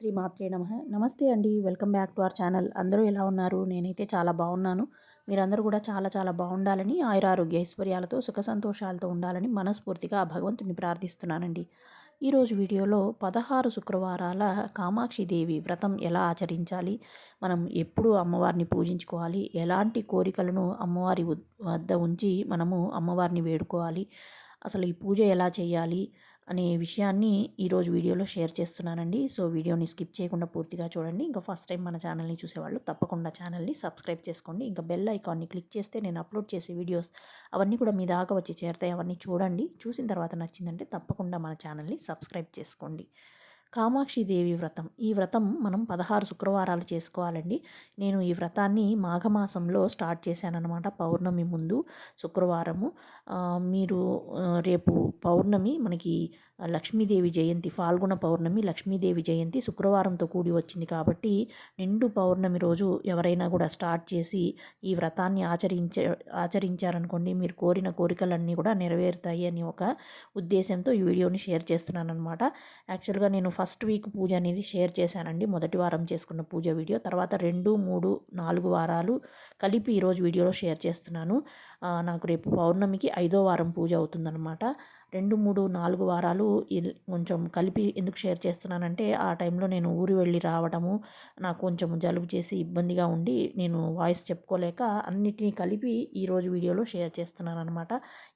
శ్రీ మాత్రే నమ. నమస్తే అండి. Welcome back to our channel. అందరూ ఎలా ఉన్నారు? నేనైతే చాలా బాగున్నాను. మీరందరూ కూడా చాలా చాలా బాగుండాలని ఆయురారోగ్య ఐశ్వర్యాలతో సుఖ సంతోషాలతో ఉండాలని మనస్ఫూర్తిగా ఆ భగవంతుని ప్రార్థిస్తున్నానండి ఈరోజు వీడియోలో పదహారు శుక్రవారాల కామాక్షి దేవి వ్రతం ఎలా ఆచరించాలి? మనం ఎప్పుడు అమ్మవారిని పూజించుకోవాలి? ఎలాంటి కోరికలను అమ్మవారి వద్ద ఉంచి మనము అమ్మవారిని వేడుకోవాలి? అసలు ఈ పూజ ఎలా చేయాలి? అనే విషయాన్ని ఈరోజు వీడియోలో షేర్ చేస్తున్నానండి. సో వీడియోని స్కిప్ చేయకుండా పూర్తిగా చూడండి. ఇంకా ఫస్ట్ టైం మన ఛానల్ని చూసేవాళ్ళు తప్పకుండా ఛానల్ని సబ్స్క్రైబ్ చేసుకోండి. ఇంకా బెల్ ఐకాన్ని క్లిక్ చేస్తే నేను అప్లోడ్ చేసే వీడియోస్ అవన్నీ కూడా మీ దాకా వచ్చి చేరుతాయి. అవన్నీ చూడండి. చూసిన తర్వాత నచ్చిందంటే తప్పకుండా మన ఛానల్ని సబ్స్క్రైబ్ చేసుకోండి. కామాక్షిదేవి వ్రతం. ఈ వ్రతం మనం పదహారు శుక్రవారాలు చేసుకోవాలండి. నేను ఈ వ్రతాన్ని మాఘమాసంలో స్టార్ట్ చేశానన్నమాట పౌర్ణమి ముందు శుక్రవారము. మీరు రేపు పౌర్ణమి మనకి లక్ష్మీదేవి జయంతి ఫాల్గుణ పౌర్ణమి లక్ష్మీదేవి జయంతి శుక్రవారంతో కూడి వచ్చింది కాబట్టి నిండు పౌర్ణమి రోజు ఎవరైనా కూడా స్టార్ట్ చేసి ఈ వ్రతాన్ని ఆచరించే ఆచరించారనుకోండి మీరు కోరిన కోరికలన్నీ కూడా నెరవేరుతాయి అని ఒక ఉద్దేశంతో ఈ వీడియోని షేర్ చేస్తున్నాను అనమాట యాక్చువల్గా నేను ఫస్ట్ వీక్ పూజ అనేది షేర్ చేశానండి. మొదటి వారం చేసుకున్న పూజ వీడియో. తర్వాత రెండు మూడు నాలుగు వారాలు కలిపి ఈరోజు వీడియోలో షేర్ చేస్తున్నాను. నాకు రేపు పౌర్ణమికి ఐదో వారం పూజ అవుతుందన్నమాట. రెండు మూడు నాలుగు వారాలు కొంచెం కలిపి ఎందుకు షేర్ చేస్తున్నానంటే ఆ టైంలో నేను ఊరు వెళ్ళి రావడము నాకు కొంచెం జలుబు చేసి ఇబ్బందిగా ఉండి నేను వాయిస్ చెప్పుకోలేక అన్నిటినీ కలిపి ఈరోజు వీడియోలో షేర్ చేస్తున్నాను అనమాట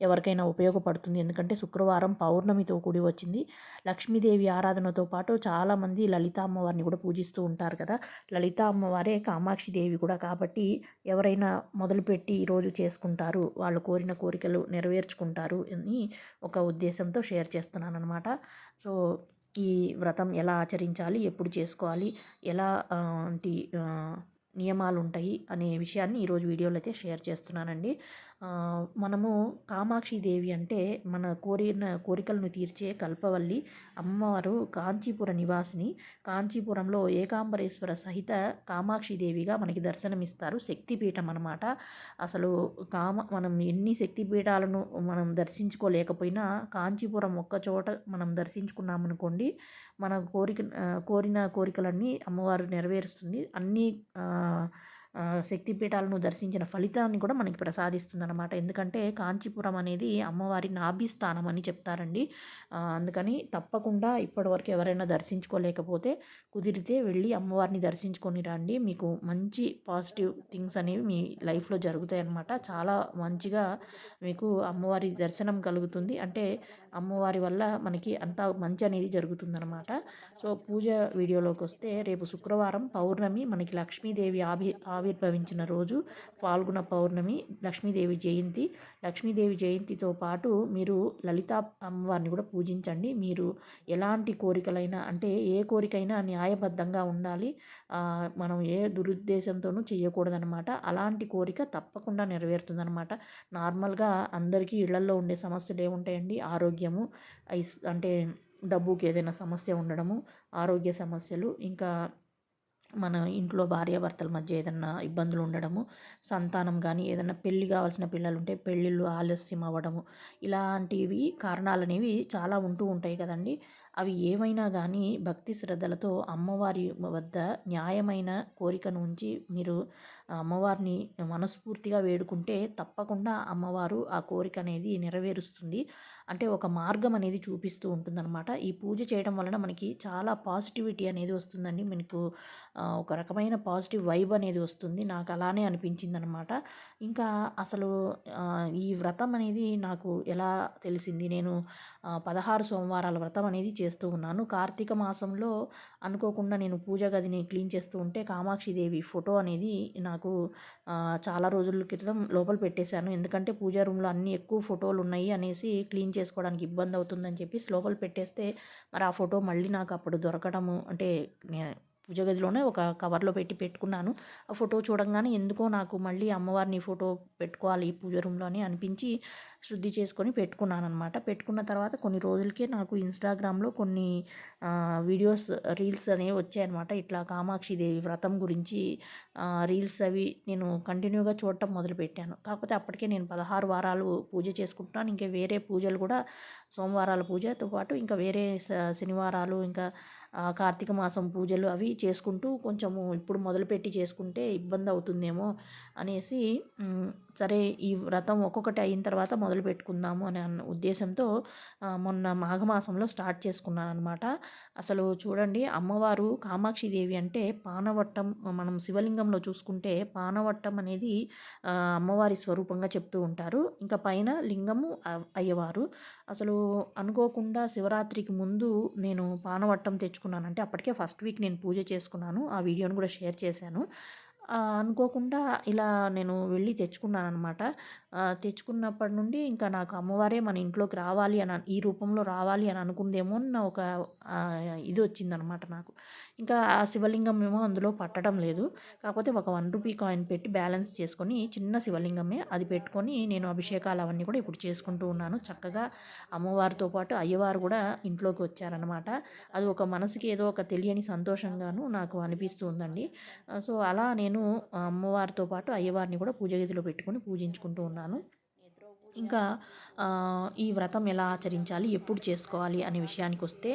ఎవరికైనా ఉపయోగపడుతుంది. ఎందుకంటే శుక్రవారం పౌర్ణమితో కూడి వచ్చింది. లక్ష్మీదేవి ఆరాధనతో పాటు చాలామంది లలిత అమ్మవారిని కూడా పూజిస్తూ ఉంటారు కదా. లలిత అమ్మవారే కామాక్షి దేవి కూడా కాబట్టి ఎవరైనా మొదలుపెట్టి ఈరోజు చేసుకుంటారు. వాళ్ళు కోరిన కోరికలు నెరవేర్చుకుంటారు అని ఒక ఉద్దేశంతో షేర్ చేస్తున్నాను అనమాట సో ఈ వ్రతం ఎలా ఆచరించాలి? ఎప్పుడు చేసుకోవాలి? ఎలా నియమాలు ఉంటాయి అనే విషయాన్ని ఈరోజు వీడియోలో అయితే షేర్ చేస్తున్నానండి. మనము కామాక్షి దేవి అంటే మన కోరిన కోరికలను తీర్చే కల్పవల్లి అమ్మవారు కాంచీపుర నివాసిని. కాంచీపురంలో ఏకాంబరేశ్వర సహిత కామాక్షి దేవిగా మనకి దర్శనమిస్తారు. శక్తిపీఠం అనమాట అసలు కామ మనం ఎన్ని శక్తిపీఠాలను మనం దర్శించుకోలేకపోయినా కాంచీపురం ఒక్క చోట మనం దర్శించుకున్నామనుకోండి మన కోరిక కోరిన కోరికలన్నీ అమ్మవారు నెరవేరుస్తుంది. అన్నీ శక్తిపీఠాలను దర్శించిన ఫలితాన్ని కూడా మనకి ప్రసాదిస్తుందన్నమాట. ఎందుకంటే కాంచీపురం అనేది అమ్మవారి నాభి స్థానం అని చెప్తారండి. అందుకని తప్పకుండా ఇప్పటివరకు ఎవరైనా దర్శించుకోలేకపోతే కుదిరితే వెళ్ళి అమ్మవారిని దర్శించుకొని రండి. మీకు మంచి పాజిటివ్ థింగ్స్ అనేవి మీ లైఫ్లో జరుగుతాయి అన్నమాట చాలా మంచిగా మీకు అమ్మవారి దర్శనం కలుగుతుంది. అంటే అమ్మవారి వల్ల మనకి అంత మంచి అనేది జరుగుతుందనమాట సో పూజ వీడియోలోకి వస్తే రేపు శుక్రవారం పౌర్ణమి మనకి లక్ష్మీదేవి ఆవి ఆవిర్భవించిన రోజు పాల్గొన పౌర్ణమి లక్ష్మీదేవి జయంతి. లక్ష్మీదేవి జయంతితో పాటు మీరు లలిత అమ్మవారిని కూడా పూజించండి. మీరు ఎలాంటి కోరికలైనా అంటే ఏ కోరికైనా న్యాయబద్ధంగా ఉండాలి. మనం ఏ దురుద్దేశంతోనూ చేయకూడదనమాట అలాంటి కోరిక తప్పకుండా నెరవేరుతుందనమాట నార్మల్గా అందరికీ ఇళ్ళల్లో ఉండే సమస్యలు ఏముంటాయండి? ఆరోగ్యము ఐస్ అంటే డబ్బుకి ఏదైనా సమస్య ఉండడము ఆరోగ్య సమస్యలు ఇంకా మన ఇంట్లో భార్యాభర్తల మధ్య ఏదన్నా ఇబ్బందులు ఉండడము సంతానం కానీ ఏదన్నా పెళ్ళి కావాల్సిన పిల్లలు ఉంటే పెళ్ళిళ్ళు ఆలస్యం అవ్వడము ఇలాంటివి కారణాలు అనేవి చాలా ఉంటూ ఉంటాయి కదండి. అవి ఏమైనా కానీ భక్తి శ్రద్ధలతో అమ్మవారి వద్ద న్యాయమైన కోరికను ఉంచి మీరు అమ్మవారిని మనస్ఫూర్తిగా వేడుకుంటే తప్పకుండా అమ్మవారు ఆ కోరిక అనేది నెరవేరుస్తుంది. అంటే ఒక మార్గం అనేది చూపిస్తూ ఉంటుందన్నమాట. ఈ పూజ చేయడం వలన మనకి చాలా పాజిటివిటీ అనేది వస్తుందండి. మనకు ఒక రకమైన పాజిటివ్ వైబ్ అనేది వస్తుంది. నాకు అలానే అనిపించింది అనమాట ఇంకా అసలు ఈ వ్రతం అనేది నాకు ఎలా తెలిసింది? నేను పదహారు సోమవారాల వ్రతం అనేది చేస్తూ ఉన్నాను. కార్తీక మాసంలో అనుకోకుండా నేను పూజ గదిని క్లీన్ చేస్తూ ఉంటే కామాక్షిదేవి ఫోటో అనేది నాకు చాలా రోజుల క్రితం లోపల పెట్టేశాను. ఎందుకంటే పూజా రూమ్లో అన్ని ఎక్కువ ఫోటోలు ఉన్నాయి అనేసి క్లీన్ చేసుకోవడానికి ఇబ్బంది అవుతుందని చెప్పి లోపల పెట్టేస్తే మరి ఆ ఫోటో మళ్ళీ నాకు అప్పుడు దొరకడము అంటే పూజ గదిలోనే ఒక కవర్లో పెట్టి పెట్టుకున్నాను. ఆ ఫోటో చూడంగానే ఎందుకో నాకు మళ్ళీ అమ్మవారిని ఫోటో పెట్టుకోవాలి పూజ రూమ్లో అని అనిపించి శుద్ధి చేసుకొని పెట్టుకున్నాను అనమాట పెట్టుకున్న తర్వాత కొన్ని రోజులకే నాకు ఇన్స్టాగ్రామ్లో కొన్ని వీడియోస్ రీల్స్ అనేవి వచ్చాయన్నమాట. ఇట్లా కామాక్షి దేవి వ్రతం గురించి రీల్స్ అవి నేను కంటిన్యూగా చూడటం మొదలుపెట్టాను. కాకపోతే అప్పటికే నేను పదహారు వారాలు పూజ చేసుకుంటున్నాను. ఇంకా వేరే పూజలు కూడా సోమవారాల పూజతో పాటు ఇంకా వేరే శనివారాలు ఇంకా కార్తీక మాసం పూజలు అవి చేసుకుంటూ కొంచెము ఇప్పుడు మొదలుపెట్టి చేసుకుంటే ఇబ్బంది అవుతుందేమో అనేసి సరే ఈ వ్రతం ఒక్కొక్కటి అయిన తర్వాత మొదలు పెట్టుకుందాము అనే అన్న ఉద్దేశంతో మొన్న మాఘమాసంలో స్టార్ట్ చేసుకున్నాను అనమాట అసలు చూడండి అమ్మవారు కామాక్షిదేవి అంటే పానవట్టం మనం శివలింగంలో చూసుకుంటే పానవట్టం అనేది అమ్మవారి స్వరూపంగా చెప్తూ ఉంటారు. ఇంకా పైన లింగము అయ్యవారు. అసలు అనుకోకుండా శివరాత్రికి ముందు నేను పానవట్టం తెచ్చుకున్నాను. అంటే అప్పటికే ఫస్ట్ వీక్ నేను పూజ చేసుకున్నాను. ఆ వీడియోని కూడా షేర్ చేశాను. అనుకోకుండా ఇలా నేను వెళ్ళి తెచ్చుకున్నాను అనమాట తెచ్చుకున్నప్పటి నుండి ఇంకా నాకు అమ్మవారే మన ఇంట్లోకి రావాలి అని ఈ రూపంలో రావాలి అని అనుకుందేమో అన్న ఒక ఇది వచ్చిందనమాట నాకు. ఇంకా ఆ శివలింగం ఏమో అందులో పట్టడం లేదు. కాకపోతే ఒక వన్ రూపీ కాయిన్ పెట్టి బ్యాలెన్స్ చేసుకొని చిన్న శివలింగమే అది పెట్టుకొని నేను అభిషేకాలు అవన్నీ కూడా ఇప్పుడు చేసుకుంటూ ఉన్నాను. చక్కగా అమ్మవారితో పాటు అయ్యవారు కూడా ఇంట్లోకి వచ్చారనమాట అది ఒక మనసుకి ఏదో ఒక తెలియని సంతోషంగాను నాకు అనిపిస్తూ ఉందండి సో అలా నేను అమ్మవారితో పాటు అయ్యవారిని కూడా పూజ గదిలో పెట్టుకొని పూజించుకుంటూ ఉన్నాను. ఇంకా ఈ వ్రతం ఎలా ఆచరించాలి ఎప్పుడు చేసుకోవాలి అనే విషయానికి వస్తే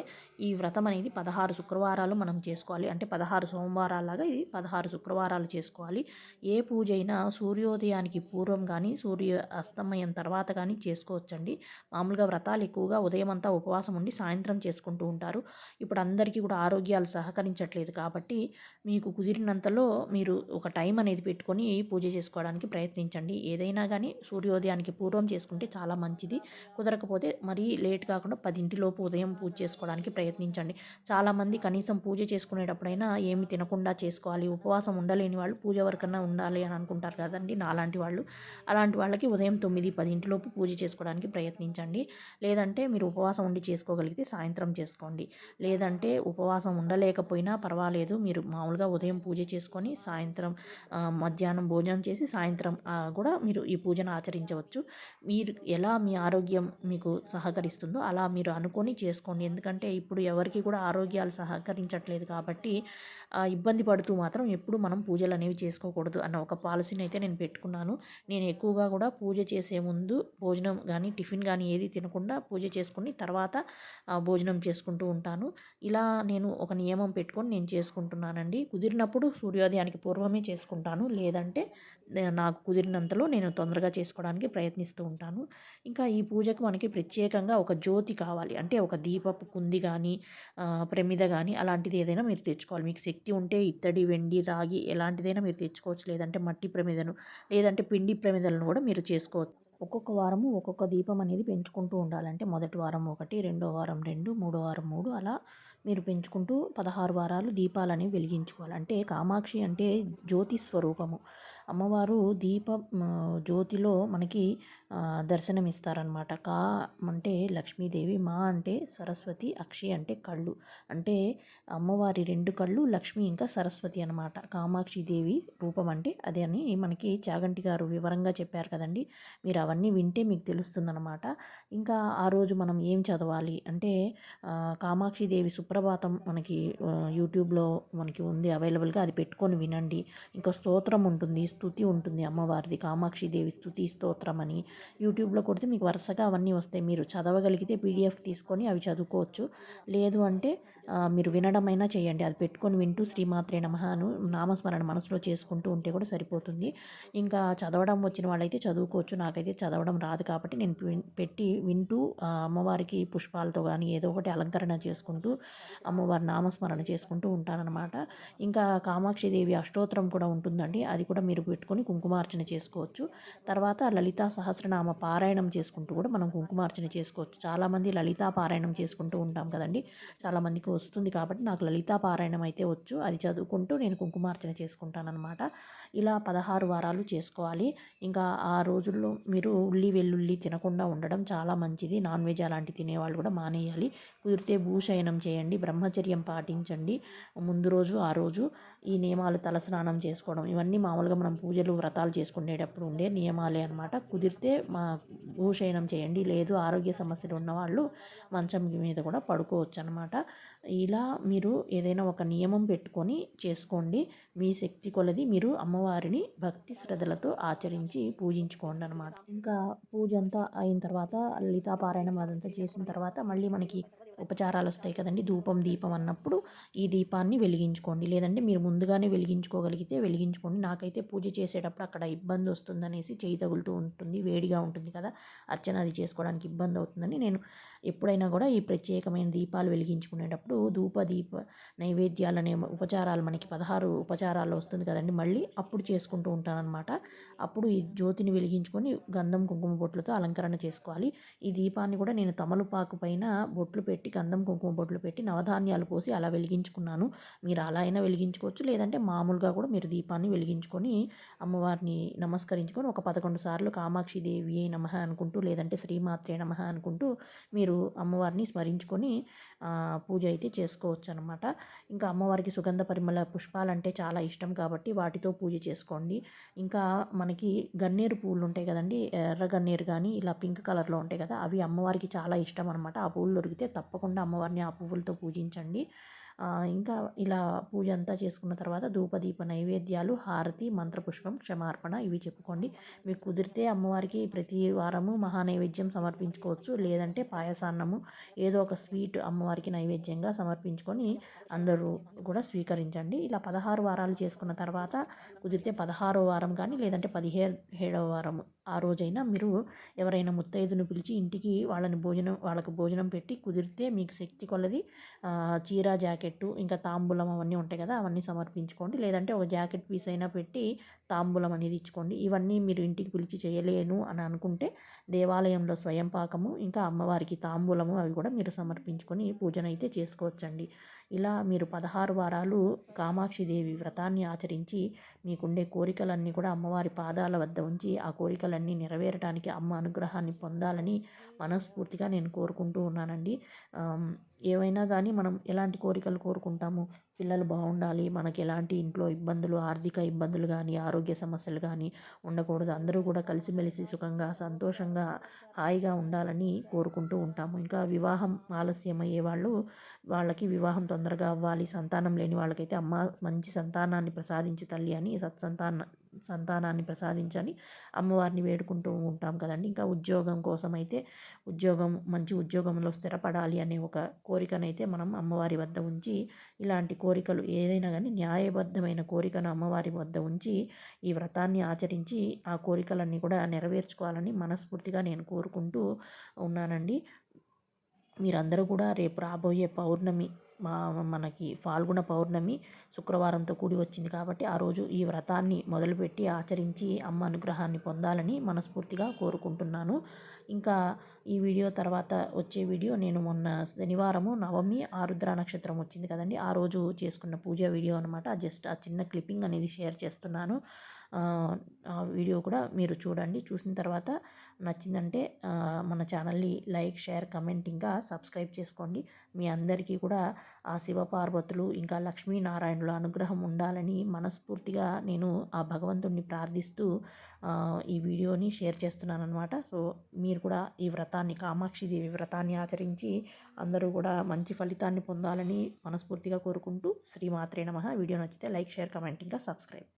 ఈ వ్రతం అనేది పదహారు శుక్రవారాలు మనం చేసుకోవాలి. అంటే పదహారు సోమవారాలాగా ఇది పదహారు శుక్రవారాలు చేసుకోవాలి. ఏ పూజ అయినా సూర్యోదయానికి పూర్వం కానీ సూర్య అస్తమయం తర్వాత కానీ చేసుకోవచ్చండి. మామూలుగా వ్రతాలు ఎక్కువగా ఉదయం అంతా ఉపవాసం ఉండి సాయంత్రం చేసుకుంటూ ఉంటారు. ఇప్పుడు అందరికీ కూడా ఆరోగ్యాలు సహకరించట్లేదు కాబట్టి మీకు కుదిరినంతలో మీరు ఒక టైం అనేది పెట్టుకొని పూజ చేసుకోవడానికి ప్రయత్నించండి. ఏదైనా కానీ సూర్యోదయానికి పూర్వం చేసుకుంటే చాలా మంచిది. కుదరకపోతే మరీ లేట్ కాకుండా పదింటిలోపు ఉదయం పూజ చేసుకోవడానికి ప్రయత్నించండి. చాలామంది కనీసం పూజ చేసుకునేటప్పుడైనా ఏమి తినకుండా చేసుకోవాలి. ఉపవాసం ఉండలేని వాళ్ళు పూజ వరకన్నా ఉండాలి అని అనుకుంటారు కదండి నాలాంటి వాళ్ళు. అలాంటి వాళ్ళకి ఉదయం తొమ్మిది పదింటిలోపు పూజ చేసుకోవడానికి ప్రయత్నించండి. లేదంటే మీరు ఉపవాసం ఉండి చేసుకోగలిగితే సాయంత్రం చేసుకోండి. లేదంటే ఉపవాసం ఉండలేకపోయినా పర్వాలేదు. మీరు మామూలుగా ఉదయం పూజ చేసుకొని సాయంత్రం మధ్యాహ్నం భోజనం చేసి సాయంత్రం కూడా మీరు ఈ పూజను ఆచరించవచ్చు. మీరు ఎలా మీ ఆరోగ్యం మీకు సహకరిస్తుందో అలా మీరు అనుకొని చేసుకోండి. ఎందుకంటే ఇప్పుడు ఎవరికి కూడా ఆరోగ్యాలు సహకరించట్లేదు కాబట్టి ఇబ్బంది పడుతూ మాత్రం ఎప్పుడు మనం పూజలు అనేవి చేసుకోకూడదు అన్న ఒక పాలసీని అయితే నేను పెట్టుకున్నాను. నేను ఎక్కువగా కూడా పూజ చేసే ముందు భోజనం కానీ టిఫిన్ కానీ ఏది తినకుండా పూజ చేసుకుని తర్వాత భోజనం చేసుకుంటూ ఉంటాను. ఇలా నేను ఒక నియమం పెట్టుకొని నేను చేసుకుంటున్నానండి. కుదిరినప్పుడు సూర్యోదయానికి పూర్వమే చేసుకుంటాను. లేదంటే నాకు కుదిరినంతలో నేను తొందరగా చేసుకోవడానికి ప్రయత్నిస్తూ ఉంటాను. ఇంకా ఈ పూజకు మనకి ప్రత్యేకంగా ఒక జ్యోతి కావాలి. అంటే ఒక దీపపు కుంది కానీ ప్రమిద కానీ అలాంటిది ఏదైనా మీరు తెచ్చుకోవాలి. మీకు శక్తి ఉంటే ఇత్తడి వెండి రాగి ఎలాంటిదైనా మీరు తెచ్చుకోవచ్చు. లేదంటే మట్టి ప్రమిదను లేదంటే పిండి ప్రమిదలను కూడా మీరు చేసుకోవచ్చు. ఒక్కొక్క వారము ఒక్కొక్క దీపం అనేది పెంచుకుంటూ ఉండాలంటే మొదటి వారం ఒకటి రెండో వారం రెండు మూడో వారం మూడు అలా మీరు పెంచుకుంటూ పదహారు వారాలు దీపాలని వెలిగించుకోవాలి. అంటే కామాక్షి అంటే జ్యోతి స్వరూపము. అమ్మవారు దీప జ్యోతిలో మనకి దర్శనమిస్తారనమాట కా అంటే లక్ష్మీదేవి మా అంటే సరస్వతి అక్షి అంటే కళ్ళు. అంటే అమ్మవారి రెండు కళ్ళు లక్ష్మి ఇంకా సరస్వతి అనమాట కామాక్షి దేవి రూపం అంటే అదే అని మనకి చాగంటి గారు వివరంగా చెప్పారు కదండి. మీరు అవన్నీ వింటే మీకు తెలుస్తుందన్నమాట. ఇంకా ఆ రోజు మనం ఏం చదవాలి అంటే కామాక్షిదేవి కామాక్షి దేవి సుప్రభాతం మనకి యూట్యూబ్లో మనకి ఉంది అవైలబుల్గా అది పెట్టుకొని వినండి. ఇంకా స్తోత్రం ఉంటుంది. స్తుతి ఉంటుంది అమ్మవారిది. కామాక్షి దేవి స్తుతి స్తోత్రం అని యూట్యూబ్లో కొడితే మీకు వరుసగా అవన్నీ వస్తాయి. మీరు చదవగలిగితే పీడిఎఫ్ తీసుకొని అవి చదువుకోవచ్చు. లేదు అంటే మీరు వినడమైనా చేయండి. అది పెట్టుకొని వింటూ శ్రీమాత్రే నమహాను నామస్మరణ మనసులో చేసుకుంటూ ఉంటే కూడా సరిపోతుంది. ఇంకా చదవడం వచ్చిన వాళ్ళైతే చదువుకోవచ్చు. నాకైతే చదవడం రాదు కాబట్టి నేను పెట్టి వింటూ అమ్మవారికి పుష్పాలతో కానీ ఏదో ఒకటి అలంకరణ చేసుకుంటూ అమ్మవారి నామస్మరణ చేసుకుంటూ ఉంటానన్నమాట. ఇంకా కామాక్షి దేవి అష్టోత్తరం కూడా ఉంటుందండి. అది కూడా మీరు పెట్టుకొని కుంకుమార్చన చేసుకోవచ్చు. తర్వాత లలితా సహస్రనామ పారాయణం చేసుకుంటూ కూడా మనం కుంకుమార్చన చేసుకోవచ్చు. చాలామంది లలితా పారాయణం చేసుకుంటూ ఉంటాం కదండి. చాలామందికి వస్తుంది కాబట్టి నాకు లలితా పారాయణం అయితే వచ్చు. అది చదువుకుంటూ నేను కుంకుమార్చన చేసుకుంటానమాట ఇలా పదహారు వారాలు చేసుకోవాలి. ఇంకా ఆ రోజుల్లో మీరు ఉల్లి వెల్లుల్లి తినకుండా ఉండడం చాలా మంచిది. నాన్ వెజ్ అలాంటి తినేవాళ్ళు కూడా మానేయాలి. కుదిరితే భూశయనం చేయండి బ్రహ్మచర్యం పాటించండి. ముందు రోజు ఆ రోజు ఈ నియమాలు తలస్నానం చేసుకోవడం ఇవన్నీ మామూలుగా మనం పూజలు వ్రతాలు చేసుకునేటప్పుడు ఉండే నియమాలే అనమాట కుదిరితే మా భూషయనం చేయండి లేదు ఆరోగ్య సమస్యలు ఉన్నవాళ్ళు మంచం మీద కూడా పడుకోవచ్చు అనమాట ఇలా మీరు ఏదైనా ఒక నియమం పెట్టుకొని చేసుకోండి. మీ శక్తి కొలది మీరు అమ్మవారిని భక్తి శ్రద్ధలతో ఆచరించి పూజించుకోండి అనమాట ఇంకా పూజ అంతా అయిన తర్వాత లితాపారాయణం అదంతా చేసిన తర్వాత మళ్ళీ మనకి ఉపచారాలు వస్తాయి కదండి. ధూపం దీపం అన్నప్పుడు ఈ దీపాన్ని వెలిగించుకోండి. లేదంటే మీరు ముందుగానే వెలిగించుకోగలిగితే వెలిగించుకోండి. నాకైతే పూజ చేసేటప్పుడు అక్కడ ఇబ్బంది వస్తుందనేసి చేయి తగులుతూ ఉంటుంది వేడిగా ఉంటుంది కదా. అర్చన అది చేసుకోవడానికి ఇబ్బంది అవుతుందని నేను ఎప్పుడైనా కూడా ఈ ప్రత్యేకమైన దీపాలు వెలిగించుకునేటప్పుడు ధూప దీప నైవేద్యాలు అనే ఉపచారాలు మనకి పదహారు ఉపచారాలు వస్తుంది కదండి. మళ్ళీ అప్పుడు చేసుకుంటూ ఉంటానన్నమాట. అప్పుడు ఈ జ్యోతిని వెలిగించుకొని గంధం కుంకుమ బొట్లతో అలంకరణ చేసుకోవాలి. ఈ దీపాన్ని కూడా నేను తమలపాకు పైన బొట్లు పెట్టి గంధం కుంకుమ బొట్లు పెట్టి నవధాన్యాలు పోసి అలా వెలిగించుకున్నాను. మీరు అలా అయినా వెలిగించుకోవచ్చు. లేదంటే మామూలుగా కూడా మీరు దీపాన్ని వెలిగించుకొని అమ్మవారిని నమస్కరించుకొని ఒక పదకొండు సార్లు కామాక్షి దేవి నమ అనుకుంటూ లేదంటే శ్రీమాత్రే నమ అనుకుంటూ మీరు అమ్మవారిని స్మరించుకొని పూజ అయితే చేసుకోవచ్చు అనమాట ఇంకా అమ్మవారికి సుగంధ పరిమళ పుష్పాలంటే చాలా ఇష్టం కాబట్టి వాటితో పూజ చేసుకోండి. ఇంకా మనకి గన్నేరు పూలు ఉంటాయి కదండి ఎర్ర గన్నేరు కానీ ఇలా పింక్ కలర్లో ఉంటాయి కదా అవి అమ్మవారికి చాలా ఇష్టం అనమాట ఆ పూలు దొరికితే తప్పకుండా అమ్మవారిని ఆ పువ్వులతో పూజించండి. ఇంకా ఇలా పూజ అంతా చేసుకున్న తర్వాత ధూపదీప నైవేద్యాలు హారతి మంత్రపుష్పం క్షమార్పణ ఇవి చెప్పుకోండి. మీకు కుదిరితే అమ్మవారికి ప్రతి వారము మహానైవేద్యం సమర్పించుకోవచ్చు. లేదంటే పాయసాన్నము ఏదో ఒక స్వీట్ అమ్మవారికి నైవేద్యంగా సమర్పించుకొని అందరూ కూడా స్వీకరించండి. ఇలా పదహారు వారాలు చేసుకున్న తర్వాత కుదిరితే పదహారో వారం కానీ లేదంటే పదిహేడు వారము ఆ రోజైనా మీరు ఎవరైనా ముత్తైదును పిలిచి ఇంటికి వాళ్ళని భోజనం వాళ్ళకు భోజనం పెట్టి కుదిరితే మీకు శక్తి కొలది చీర జాకెట్టు ఇంకా తాంబూలం అవన్నీ ఉంటాయి కదా అవన్నీ సమర్పించుకోండి. లేదంటే ఒక జాకెట్ పీస్ అయినా పెట్టి తాంబూలం అనేది ఇచ్చుకోండి. ఇవన్నీ మీరు ఇంటికి పిలిచి చేయలేను అని అనుకుంటే దేవాలయంలో స్వయం పాకము ఇంకా అమ్మవారికి తాంబూలము అవి కూడా మీరు సమర్పించుకొని పూజనైతే చేసుకోవచ్చండి. ఇలా మీరు పదహారు వారాలు కామాక్షిదేవి వ్రతాన్ని ఆచరించి మీకుండే కోరికలన్నీ కూడా అమ్మవారి పాదాల వద్ద ఉంచి ఆ కోరికలన్నీ నెరవేరడానికి అమ్మ అనుగ్రహాన్ని పొందాలని మనస్ఫూర్తిగా నేను కోరుకుంటూ ఉన్నానండి. ఏవైనా కానీ మనం ఎలాంటి కోరికలు కోరుకుంటాము పిల్లలు బాగుండాలి. మనకి ఎలాంటి ఇంట్లో ఇబ్బందులు ఆర్థిక ఇబ్బందులు కానీ ఆరోగ్య సమస్యలు కానీ ఉండకూడదు. అందరూ కూడా కలిసిమెలిసి సుఖంగా సంతోషంగా హాయిగా ఉండాలని కోరుకుంటూ ఉంటాము. ఇంకా వివాహం ఆలస్యం అయ్యే వాళ్ళు వాళ్ళకి వివాహం తొందరగా అవ్వాలి. సంతానం లేని వాళ్ళకైతే అమ్మ మంచి సంతానాన్ని ప్రసాదించు తల్లి అని సత్సంతాన సంతానాన్ని ప్రసాదించని అమ్మవారిని వేడుకుంటూ ఉంటాం కదండి. ఇంకా ఉద్యోగం కోసం అయితే ఉద్యోగం మంచి ఉద్యోగంలో స్థిరపడాలి అనే ఒక కోరికనైతే మనం అమ్మవారి వద్ద ఉంచి ఇలాంటి కోరికలు ఏదైనా కానీ న్యాయబద్ధమైన కోరికను అమ్మవారి వద్ద ఉంచి ఈ వ్రతాన్ని ఆచరించి ఆ కోరికలన్నీ కూడా నెరవేర్చుకోవాలని మనస్ఫూర్తిగా నేను కోరుకుంటూ ఉన్నానండి. మీరందరూ కూడా రేపు రాబోయే పౌర్ణమి మా మనకి ఫాల్గుణ పౌర్ణమి శుక్రవారంతో కూడి వచ్చింది కాబట్టి ఆ రోజు ఈ వ్రతాన్ని మొదలుపెట్టి ఆచరించి అమ్మ అనుగ్రహాన్ని పొందాలని మనస్ఫూర్తిగా కోరుకుంటున్నాను. ఇంకా ఈ వీడియో తర్వాత వచ్చే వీడియో నేను మొన్న శనివారము నవమి ఆరుద్ర నక్షత్రం వచ్చింది కదండి. ఆ రోజు చేసుకున్న పూజ వీడియో అనమాట జస్ట్ ఆ చిన్న క్లిప్పింగ్ అనేది షేర్ చేస్తున్నాను. వీడియో కూడా మీరు చూడండి. చూసిన తర్వాత నచ్చిందంటే మన ఛానల్ని లైక్ షేర్ కమెంట్ ఇంకా సబ్స్క్రైబ్ చేసుకోండి. మీ అందరికీ కూడా ఆ శివపార్వతులు ఇంకా లక్ష్మీనారాయణుల అనుగ్రహం ఉండాలని మనస్ఫూర్తిగా నేను ఆ భగవంతుడిని ప్రార్థిస్తూ ఈ వీడియోని షేర్ చేస్తున్నాను అనమాట సో మీరు కూడా ఈ వ్రతాన్ని కామాక్షిదేవి వ్రతాన్ని ఆచరించి అందరూ కూడా మంచి ఫలితాన్ని పొందాలని మనస్ఫూర్తిగా కోరుకుంటూ శ్రీమాత్రే నమ. వీడియో నచ్చితే లైక్ షేర్ కమెంట్ ఇంకా సబ్స్క్రైబ్.